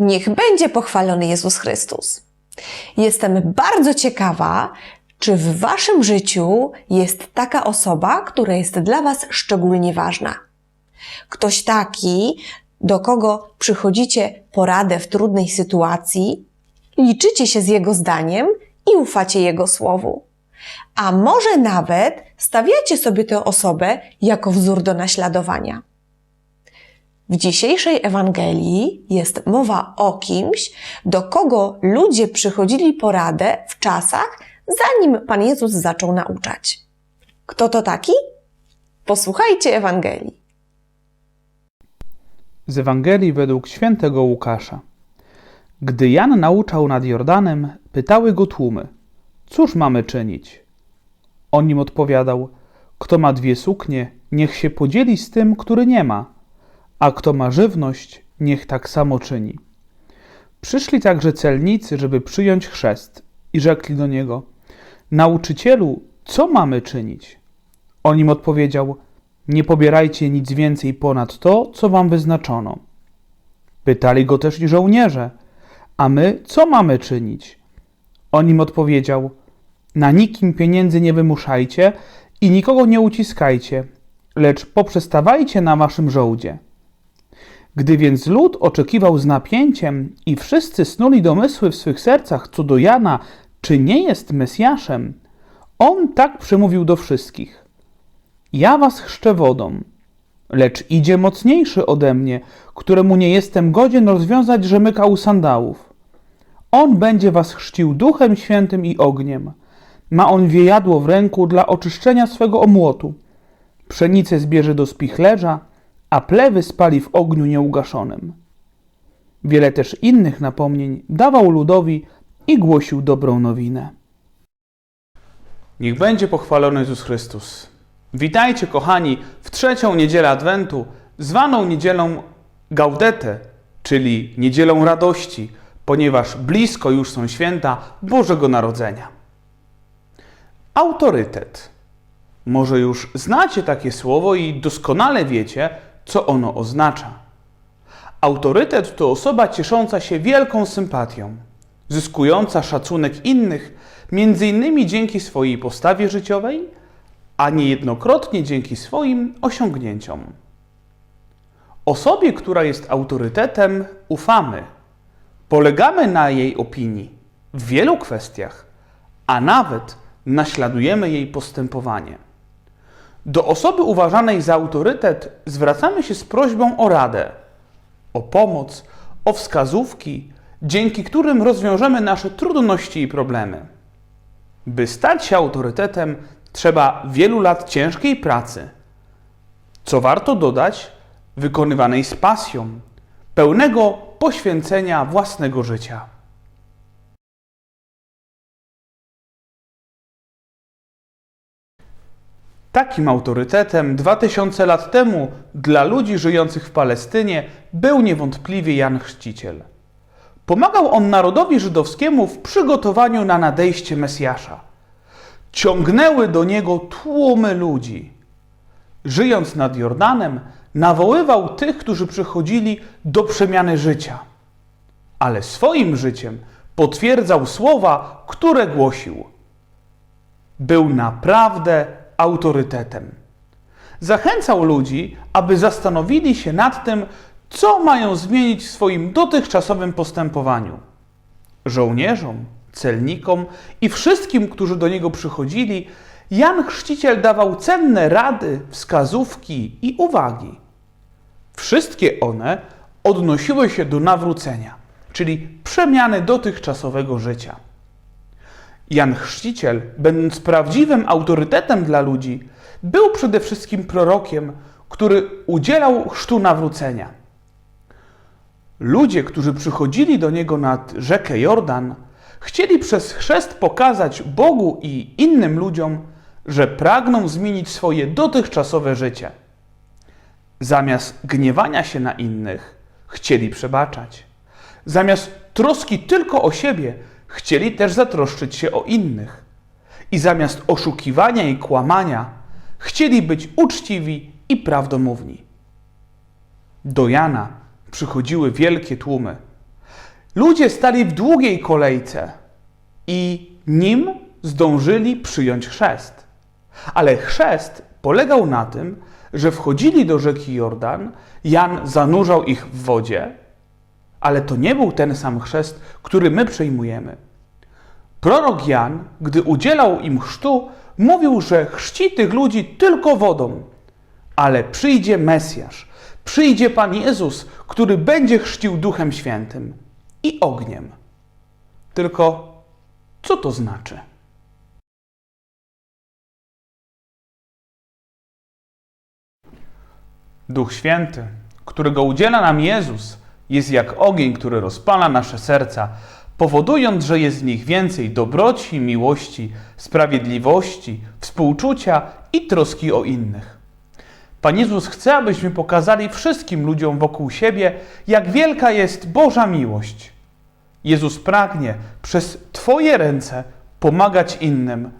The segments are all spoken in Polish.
Niech będzie pochwalony Jezus Chrystus. Jestem bardzo ciekawa, czy w Waszym życiu jest taka osoba, która jest dla Was szczególnie ważna. Ktoś taki, do kogo przychodzicie poradę w trudnej sytuacji, liczycie się z jego zdaniem i ufacie jego słowu. A może nawet stawiacie sobie tę osobę jako wzór do naśladowania. W dzisiejszej Ewangelii jest mowa o kimś, do kogo ludzie przychodzili poradę w czasach, zanim Pan Jezus zaczął nauczać. Kto to taki? Posłuchajcie Ewangelii. Z Ewangelii według świętego Łukasza. Gdy Jan nauczał nad Jordanem, pytały go tłumy: Cóż mamy czynić? On im odpowiadał: Kto ma dwie suknie, niech się podzieli z tym, który nie ma, a kto ma żywność, niech tak samo czyni. Przyszli także celnicy, żeby przyjąć chrzest, i rzekli do niego: Nauczycielu, co mamy czynić? On im odpowiedział: Nie pobierajcie nic więcej ponad to, co wam wyznaczono. Pytali go też i żołnierze: A my co mamy czynić? On im odpowiedział: Na nikim pieniędzy nie wymuszajcie i nikogo nie uciskajcie, lecz poprzestawajcie na waszym żołdzie. Gdy więc lud oczekiwał z napięciem i wszyscy snuli domysły w swych sercach co do Jana, czy nie jest Mesjaszem, on tak przemówił do wszystkich. Ja was chrzczę wodą, lecz idzie mocniejszy ode mnie, któremu nie jestem godzien rozwiązać rzemyka u sandałów. On będzie was chrzcił duchem świętym i ogniem. Ma on wiejadło w ręku dla oczyszczenia swego omłotu. Pszenicę zbierze do spichlerza, a plewy spali w ogniu nieugaszonym. Wiele też innych napomnień dawał ludowi i głosił dobrą nowinę. Niech będzie pochwalony Jezus Chrystus. Witajcie, kochani, w trzecią niedzielę Adwentu, zwaną niedzielą Gaudete, czyli niedzielą radości, ponieważ blisko już są święta Bożego Narodzenia. Autorytet. Może już znacie takie słowo i doskonale wiecie, co ono oznacza. Autorytet to osoba ciesząca się wielką sympatią, zyskująca szacunek innych, między innymi dzięki swojej postawie życiowej, a niejednokrotnie dzięki swoim osiągnięciom. Osobie, która jest autorytetem, ufamy. Polegamy na jej opinii w wielu kwestiach, a nawet naśladujemy jej postępowanie. Do osoby uważanej za autorytet zwracamy się z prośbą o radę, o pomoc, o wskazówki, dzięki którym rozwiążemy nasze trudności i problemy. By stać się autorytetem, trzeba wielu lat ciężkiej pracy. Co warto dodać, wykonywanej z pasją, pełnego poświęcenia własnego życia. Takim autorytetem 2000 lat temu dla ludzi żyjących w Palestynie był niewątpliwie Jan Chrzciciel. Pomagał on narodowi żydowskiemu w przygotowaniu na nadejście Mesjasza. Ciągnęły do niego tłumy ludzi. Żyjąc nad Jordanem, nawoływał tych, którzy przychodzili do przemiany życia. Ale swoim życiem potwierdzał słowa, które głosił. Był naprawdę autorytetem. Zachęcał ludzi, aby zastanowili się nad tym, co mają zmienić w swoim dotychczasowym postępowaniu. Żołnierzom, celnikom i wszystkim, którzy do niego przychodzili, Jan Chrzciciel dawał cenne rady, wskazówki i uwagi. Wszystkie one odnosiły się do nawrócenia, czyli przemiany dotychczasowego życia. Jan Chrzciciel, będąc prawdziwym autorytetem dla ludzi, był przede wszystkim prorokiem, który udzielał chrztu nawrócenia. Ludzie, którzy przychodzili do niego nad rzekę Jordan, chcieli przez chrzest pokazać Bogu i innym ludziom, że pragną zmienić swoje dotychczasowe życie. Zamiast gniewania się na innych, chcieli przebaczać. Zamiast troski tylko o siebie, chcieli też zatroszczyć się o innych. I zamiast oszukiwania i kłamania, chcieli być uczciwi i prawdomówni. Do Jana przychodziły wielkie tłumy, Ludzie stali w długiej kolejce i nim zdążyli przyjąć chrzest. Ale chrzest polegał na tym, że wchodzili do rzeki Jordan, Jan zanurzał ich w wodzie, ale to nie był ten sam chrzest, który my przyjmujemy. Prorok Jan, gdy udzielał im chrztu, mówił, że chrzci tych ludzi tylko wodą, ale przyjdzie Mesjasz, przyjdzie Pan Jezus, który będzie chrzcił Duchem Świętym i ogniem. Tylko co to znaczy? Duch Święty, którego udziela nam Jezus, jest jak ogień, który rozpala nasze serca, powodując, że jest w nich więcej dobroci, miłości, sprawiedliwości, współczucia i troski o innych. Pan Jezus chce, abyśmy pokazali wszystkim ludziom wokół siebie, jak wielka jest Boża miłość. Jezus pragnie przez Twoje ręce pomagać innym,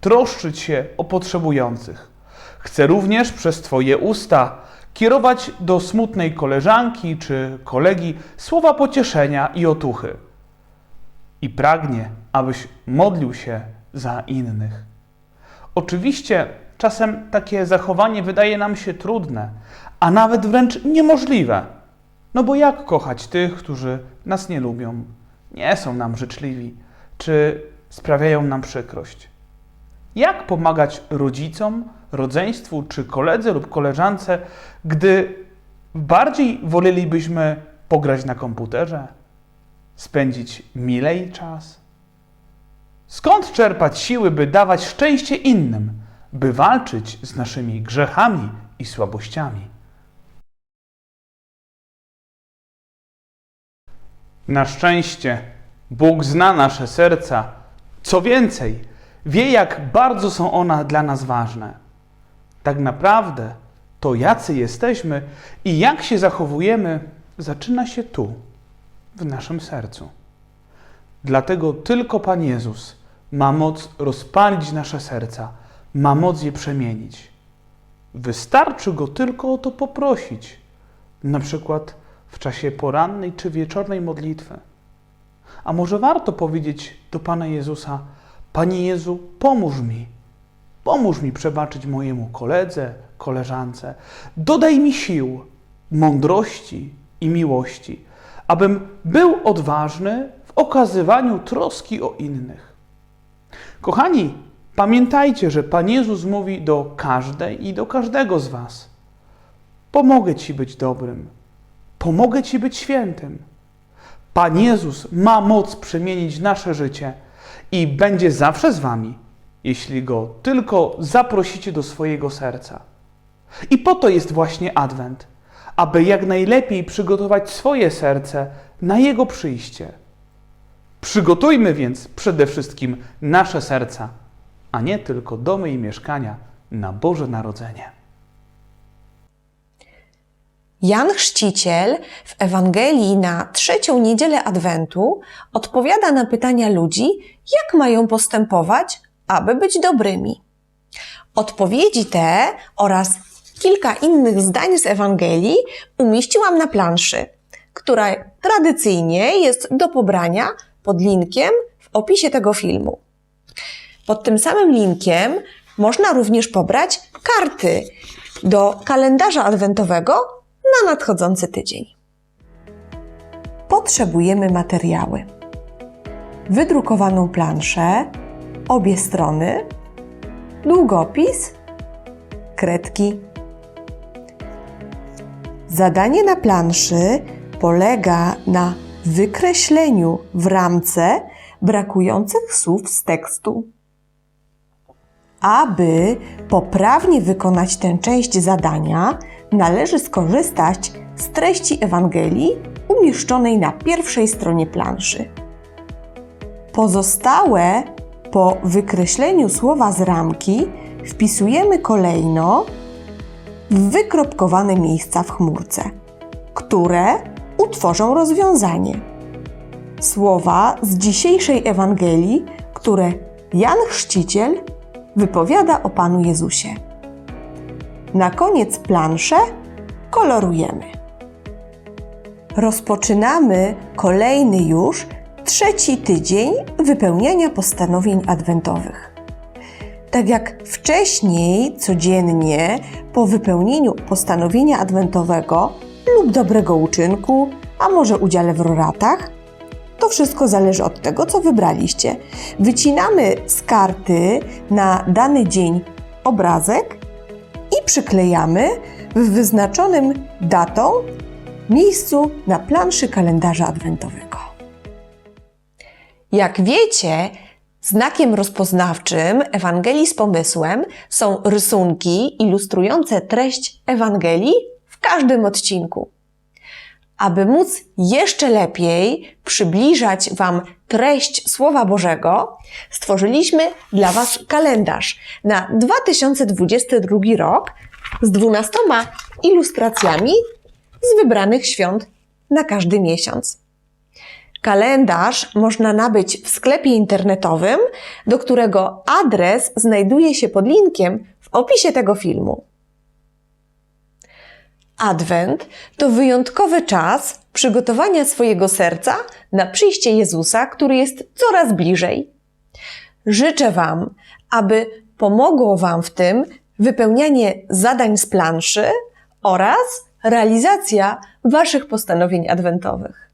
troszczyć się o potrzebujących. Chce również przez Twoje usta kierować do smutnej koleżanki czy kolegi słowa pocieszenia i otuchy. I pragnie, abyś modlił się za innych. Oczywiście czasem takie zachowanie wydaje nam się trudne, a nawet wręcz niemożliwe. No bo jak kochać tych, którzy nas nie lubią, nie są nam życzliwi, czy sprawiają nam przykrość? Jak pomagać rodzicom, rodzeństwu czy koledze lub koleżance, gdy bardziej wolelibyśmy pograć na komputerze, spędzić milej czas? Skąd czerpać siły, by dawać szczęście innym, by walczyć z naszymi grzechami i słabościami? Na szczęście Bóg zna nasze serca. Co więcej, wie, jak bardzo są one dla nas ważne. Tak naprawdę to, jacy jesteśmy i jak się zachowujemy, zaczyna się tu, w naszym sercu. Dlatego tylko Pan Jezus ma moc rozpalić nasze serca, ma moc je przemienić. Wystarczy go tylko o to poprosić, na przykład w czasie porannej czy wieczornej modlitwy. A może warto powiedzieć do Pana Jezusa: Panie Jezu, pomóż mi. Pomóż mi przebaczyć mojemu koledze, koleżance. Dodaj mi sił, mądrości i miłości, abym był odważny w okazywaniu troski o innych. Kochani, pamiętajcie, że Pan Jezus mówi do każdej i do każdego z Was: Pomogę Ci być dobrym, pomogę Ci być świętym. Pan Jezus ma moc przemienić nasze życie i będzie zawsze z Wami, jeśli Go tylko zaprosicie do swojego serca. I po to jest właśnie Adwent, aby jak najlepiej przygotować swoje serce na Jego przyjście. Przygotujmy więc przede wszystkim nasze serca, a nie tylko domy i mieszkania na Boże Narodzenie. Jan Chrzciciel w Ewangelii na trzecią niedzielę Adwentu odpowiada na pytania ludzi, jak mają postępować, aby być dobrymi. Odpowiedzi te oraz kilka innych zdań z Ewangelii umieściłam na planszy, która tradycyjnie jest do pobrania pod linkiem w opisie tego filmu. Pod tym samym linkiem można również pobrać karty do kalendarza adwentowego na nadchodzący tydzień. Potrzebujemy materiały. Wydrukowaną planszę, obie strony, długopis, kredki. Zadanie na planszy polega na wykreśleniu w ramce brakujących słów z tekstu. Aby poprawnie wykonać tę część zadania, należy skorzystać z treści Ewangelii umieszczonej na pierwszej stronie planszy. Pozostałe po wykreśleniu słowa z ramki wpisujemy kolejno w wykropkowane miejsca w chmurce, które utworzą rozwiązanie. Słowa z dzisiejszej Ewangelii, które Jan Chrzciciel wypowiada o Panu Jezusie. Na koniec planszę kolorujemy. rozpoczynamy kolejny już trzeci tydzień wypełniania postanowień adwentowych. Tak jak wcześniej, codziennie, po wypełnieniu postanowienia adwentowego lub dobrego uczynku, a może udziale w roratach, to wszystko zależy od tego, co wybraliście. Wycinamy z karty na dany dzień obrazek i przyklejamy w wyznaczonym datą miejscu na planszy kalendarza adwentowego. Jak wiecie, znakiem rozpoznawczym Ewangelii z pomysłem są rysunki ilustrujące treść Ewangelii w każdym odcinku. Aby móc jeszcze lepiej przybliżać Wam treść Słowa Bożego, stworzyliśmy dla Was kalendarz na 2022 rok z 12 ilustracjami z wybranych świąt na każdy miesiąc. Kalendarz można nabyć w sklepie internetowym, do którego adres znajduje się pod linkiem w opisie tego filmu. Adwent to wyjątkowy czas przygotowania swojego serca na przyjście Jezusa, który jest coraz bliżej. Życzę Wam, aby pomogło Wam w tym wypełnianie zadań z planszy oraz realizacja Waszych postanowień adwentowych.